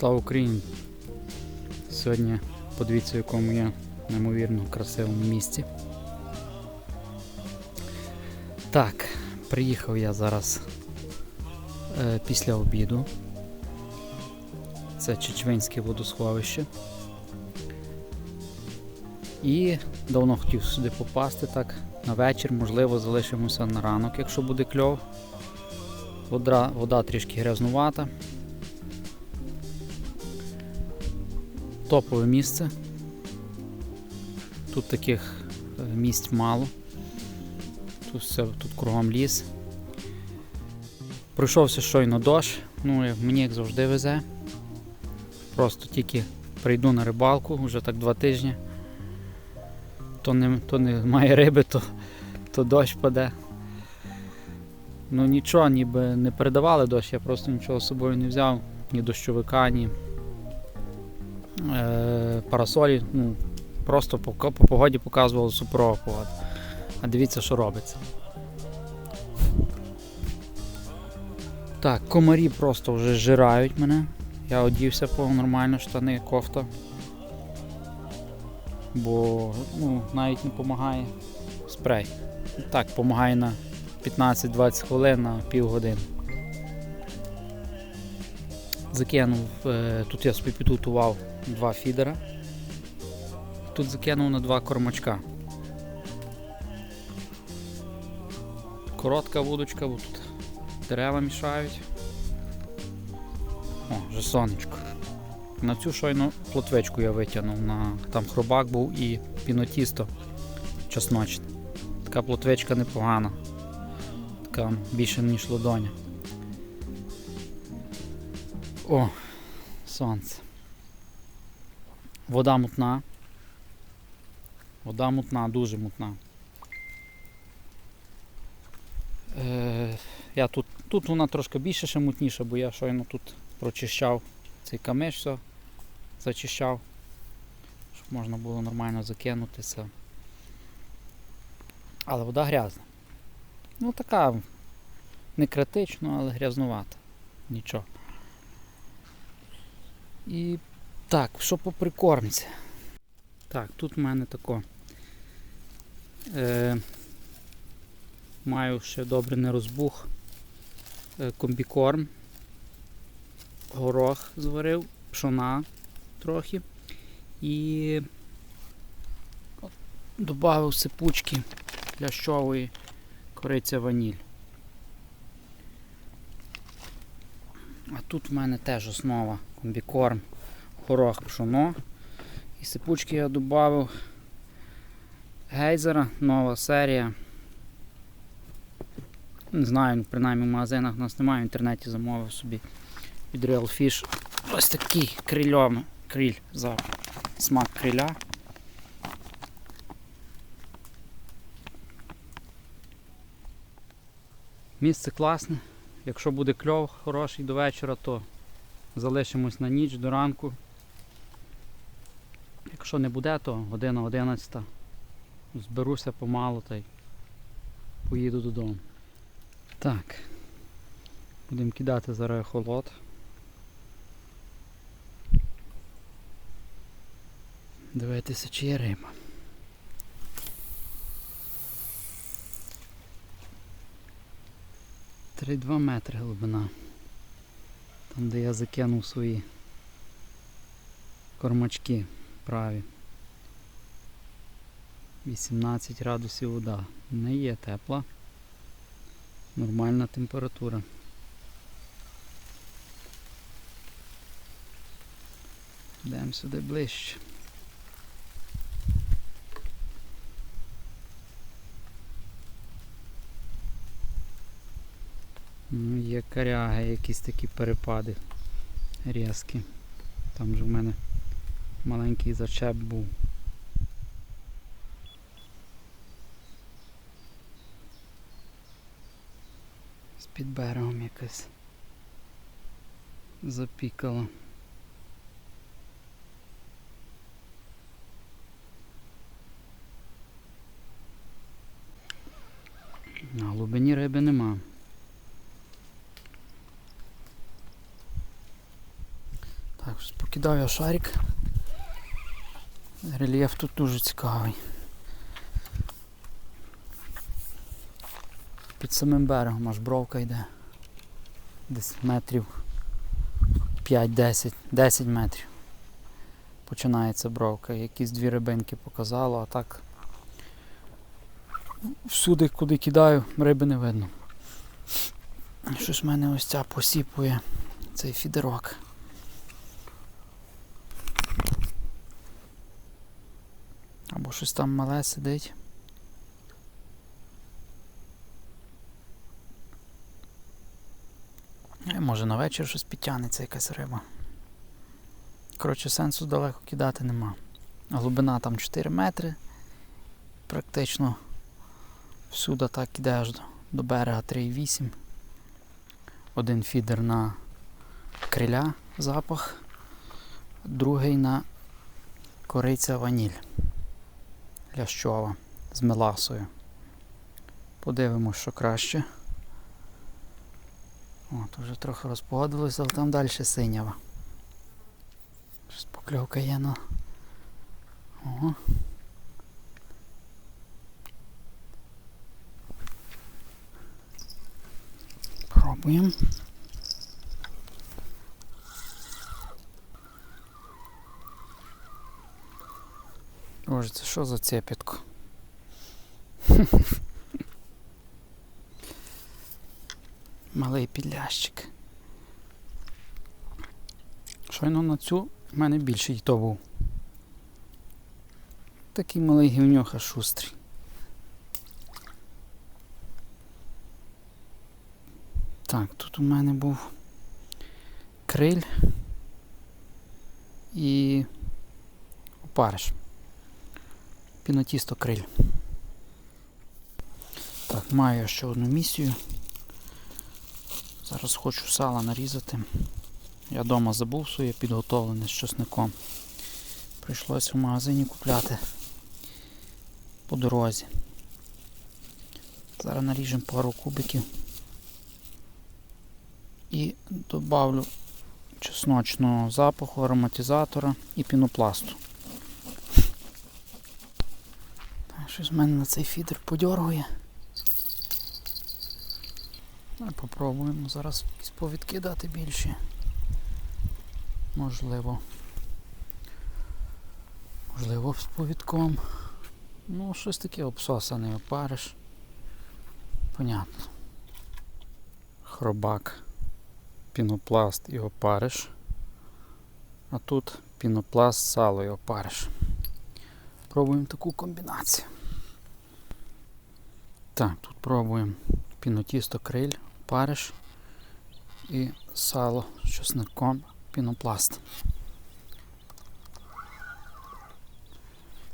Слава Україні! Сьогодні подивіться, в якому я неймовірно красивому місці. Так, приїхав я зараз е, після обіду. Це Чечвинське водосховище. І давно хотів сюди попасти так на вечір, можливо, залишимося на ранок, якщо буде кльов. Вода, вода трішки грязнувата. Топове місце. Тут таких е, місць мало. Тут все, тут кругом ліс. Пройшовся щойно дощ, ну як мені як завжди везе. Просто тільки прийду на рибалку, вже так два тижні. То не, то немає риби, то, то дощ паде. Ну нічого, ніби не передавали дощ, я просто нічого з собою не взяв, ні дощовика, ні парасолі. Ну, просто по, по погоді показувало суперова погода. А дивіться, що робиться. Так, комарі просто вже жирають мене. Я одівся по нормально, штани, кофта. Бо ну, навіть не допомагає спрей. Так, допомагає на 15-20 хвилин на півгодини. Закинув, е, тут я собі підготував два фідера. Тут закинув на два кормачка. Коротка вудочка, бо тут дерева мішають. О, вже сонечко. На цю щойно плотвичку я витягнув. На... Там хробак був і пінотісто чесночне. Така плотвичка непогана. Така більше ніж ладоня. О, сонце. Вода мутна. Вода мутна, дуже мутна. Е, я тут, тут вона трошки більше ще мутніша, бо я щойно тут прочищав цей камиш, все зачищав, щоб можна було нормально закинутися. Але вода грязна. Ну така не критично, але грязнувата. Нічого. І так, що по прикормці? Так, тут в мене тако. Е, маю ще добре не розбух. Е, комбікорм. Горох зварив, пшона трохи. І додав сипучки лящової кориця ваніль. А тут в мене теж основа комбікорм, горох, пшоно. І сипучки я додав гейзера, нова серія. Не знаю, принаймні в магазинах у нас немає, в інтернеті замовив собі від Real Fish. Ось такий крильом, криль за смак криля. Місце класне. Якщо буде кльов хороший до вечора, то залишимось на ніч до ранку. Якщо не буде, то година 11 зберуся помалу та й поїду додому. Так. Будемо кидати зараз холод. Дивитися, чи є риба. Три-два метри глибина. Там де я закинув свої кормачки праві. 18 градусів вода. Не є тепла. Нормальна температура. Йдемо сюди ближче. Ну, Є коряги, якісь такі перепади різкі. Там же в мене маленький зачеп був. З-під берегом якось запікало. На глибині риби нема. Покидав я шарик. Рельєф тут дуже цікавий. Під самим берегом аж бровка йде. Десь метрів 5-10, 10 метрів. Починається бровка. Якісь дві рибинки показало, а так всюди, куди кидаю, риби не видно. Щось в мене ось ця посіпує цей фідерок. Щось там мале сидить. Е, Може на вечір щось підтягнеться якась риба. Коротше, сенсу далеко кидати нема. Глибина там 4 метри. Практично всюди так іде аж до, до берега 3,8. Один фідер на криля запах, другий на кориця ваніль лящова з меласою. Подивимось, що краще. От, вже трохи розпогодилося, але там далі синява. Щось покльовка є на. Ого. Пробуємо. Боже, це що за цепітко? Малий підлящик. Щойно на цю в мене більший то був. Такий малий гівнюха шустрий. Так, тут у мене був криль і опариш. Пінотісто криль. Так, маю ще одну місію. Зараз хочу сала нарізати. Я вдома забув своє підготовлене з чесником. Прийшлося в магазині купляти по дорозі. Зараз наріжемо пару кубиків і добавлю чесночного запаху, ароматизатора і пінопласту. Щось в мене на цей фідер подьоргує. А попробуємо зараз якісь повідки дати більші. Можливо. Можливо, з повідком. Ну, щось таке обсосаний опариш. Понятно. Хробак, пінопласт і опариш. А тут пінопласт, сало і опариш. Пробуємо таку комбінацію. Так, тут пробуємо пінотісто криль, париж і сало з чесником, пінопласт.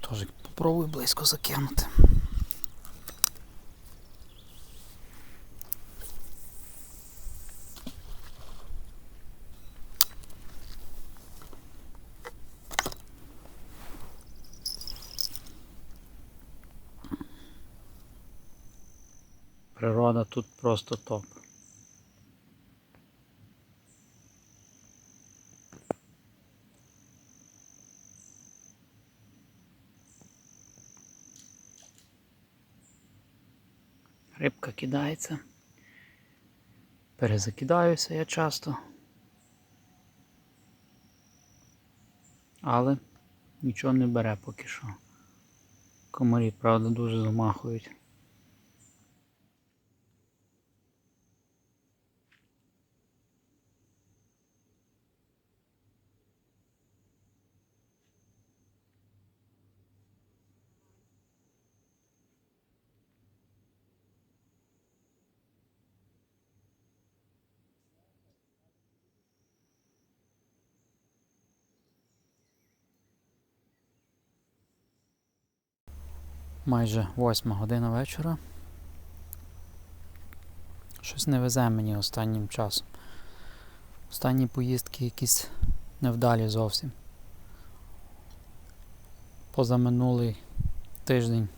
Тож попробую близько закинути. Природа тут просто топ. Рибка кидається. Перезакидаюся я часто. Але нічого не бере поки що. Комарі, правда, дуже замахують. Майже восьма година вечора. Щось не везе мені останнім часом. Останні поїздки якісь невдалі зовсім. Позаминулий тиждень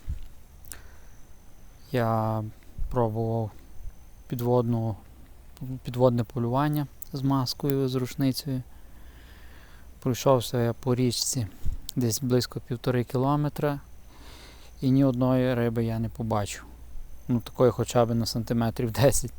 я пробував підводну, підводне полювання з маскою, з рушницею. Пройшовся я по річці десь близько півтори кілометра і ні одної риби я не побачив. Ну, такої хоча б на сантиметрів 10.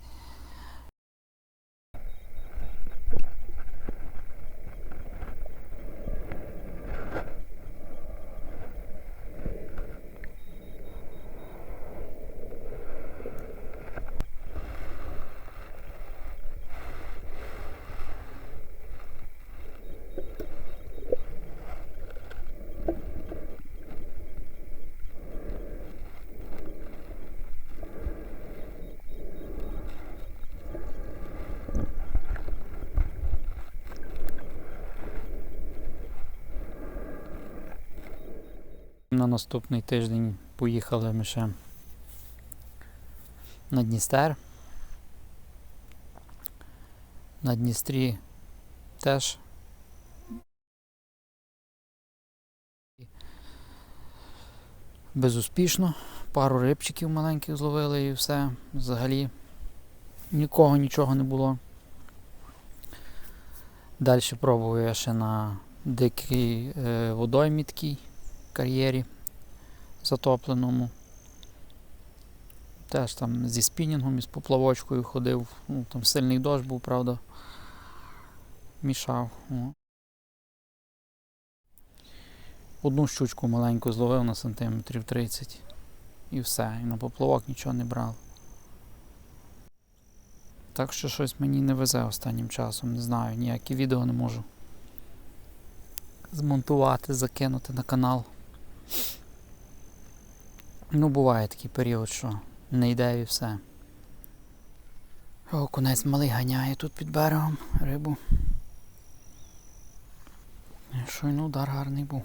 На наступний тиждень поїхали ми ще на Дністер. На Дністрі теж безуспішно. Пару рибчиків маленьких зловили і все. Взагалі нікого нічого не було. Далі пробую я ще на дикій е, водоймі такій кар'єрі затопленому. Теж там зі спінінгом і з поплавочкою ходив. Ну, там сильний дощ був, правда. Мішав. Одну щучку маленьку зловив на сантиметрів 30. І все. І на поплавок нічого не брав. Так що щось мені не везе останнім часом, не знаю, ніякі відео не можу змонтувати, закинути на канал. Ну, буває такий період, що не йде і все. О, конець малий ганяє тут під берегом рибу. Щойно удар гарний був.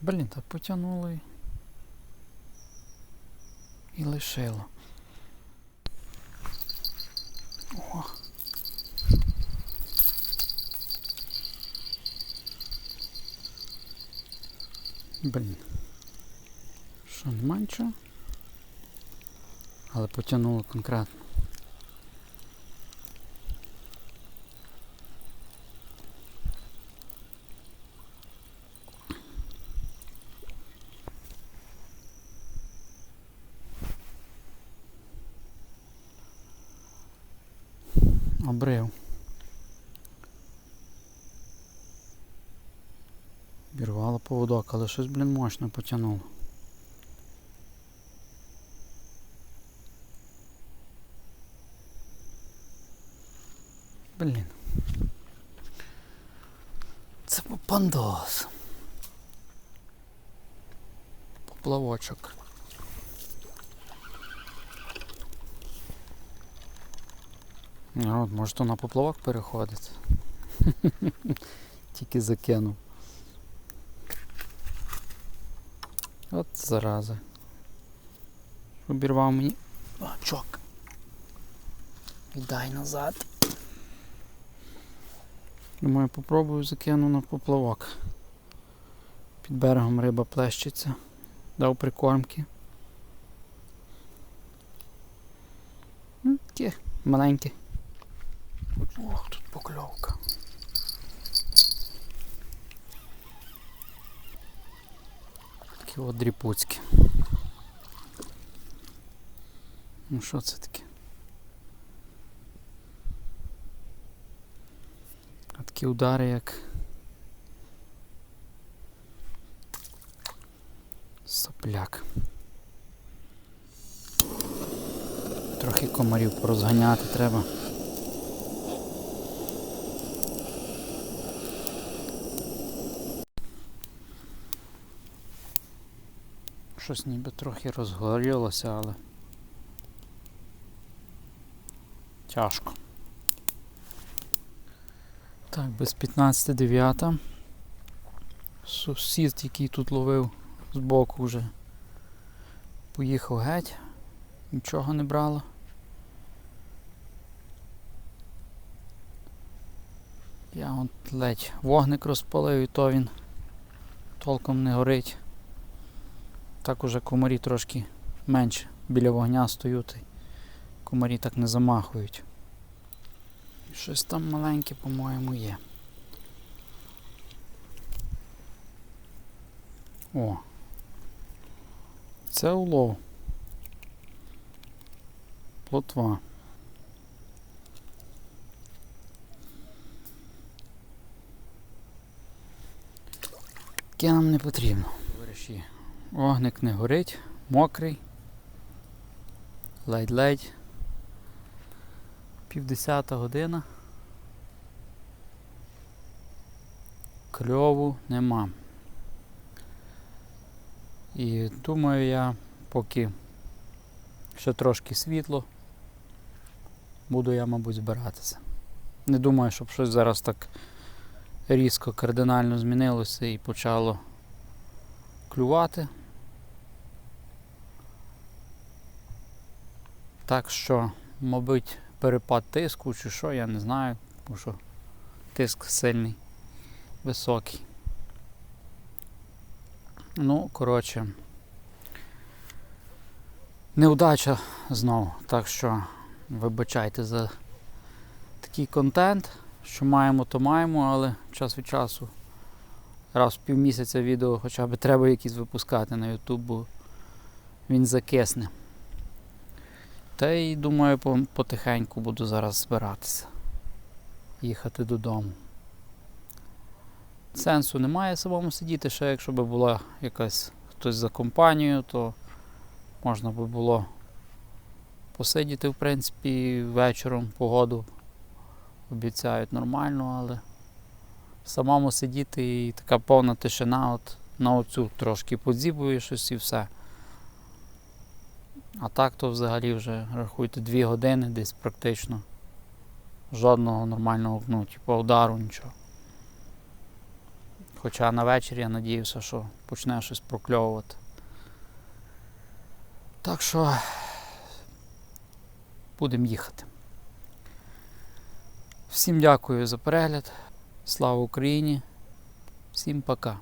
Блін, так потягнуло і... і лишило. О. Блін. Що, нема нічого? Але потягнуло конкретно. Щось, блін, мощно потягнуло. Блін. Це попандос. Поплавочок. А, от, може то на поплавок переходить. Тільки закинув. От зараза. Обірвав мені бачок. Віддай назад. Думаю, попробую закину на поплавок. Під берегом риба плещеться. Дав прикормки. Такі маленькі. Ох, тут покльовка. Такі от дріпуцькі. Ну що це таке? А такі удари як сопляк. Трохи комарів порозганяти треба. Щось ніби трохи розгорілося, але тяжко. Так, без 15.9. Сусід, який тут ловив збоку вже поїхав геть, нічого не брало. Я от ледь вогник розпалив і то він толком не горить. Так уже комарі трошки менше біля вогня стоють. комарі так не замахують. Щось там маленьке, по-моєму, є. О. Це улов. Плотва. Таке нам не потрібно. Товариші, Огник не горить, мокрий. Ледь-ледь. Півдесята година. Кльову нема. І думаю я, поки ще трошки світло, буду я, мабуть, збиратися. Не думаю, щоб щось зараз так різко кардинально змінилося і почало клювати. Так що, мабуть, перепад тиску чи що, я не знаю, тому що тиск сильний, високий. Ну, коротше, неудача знову. Так що вибачайте за такий контент. Що маємо, то маємо, але час від часу раз в півмісяця відео хоча б треба якісь випускати на YouTube, бо він закисне. Та й думаю, потихеньку буду зараз збиратися. Їхати додому. Сенсу немає самому сидіти, ще якщо б була якась хтось за компанією, то можна би було посидіти, в принципі, вечором погоду обіцяють нормально, але самому сидіти і така повна тишина, от на оцю трошки подзібує щось і все. А так то взагалі вже рахуйте дві години десь практично. Жодного нормального ну, типу, удару, нічого. Хоча на вечір я надіявся, що почне щось прокльовувати. Так що будемо їхати. Всім дякую за перегляд. Слава Україні! Всім пока!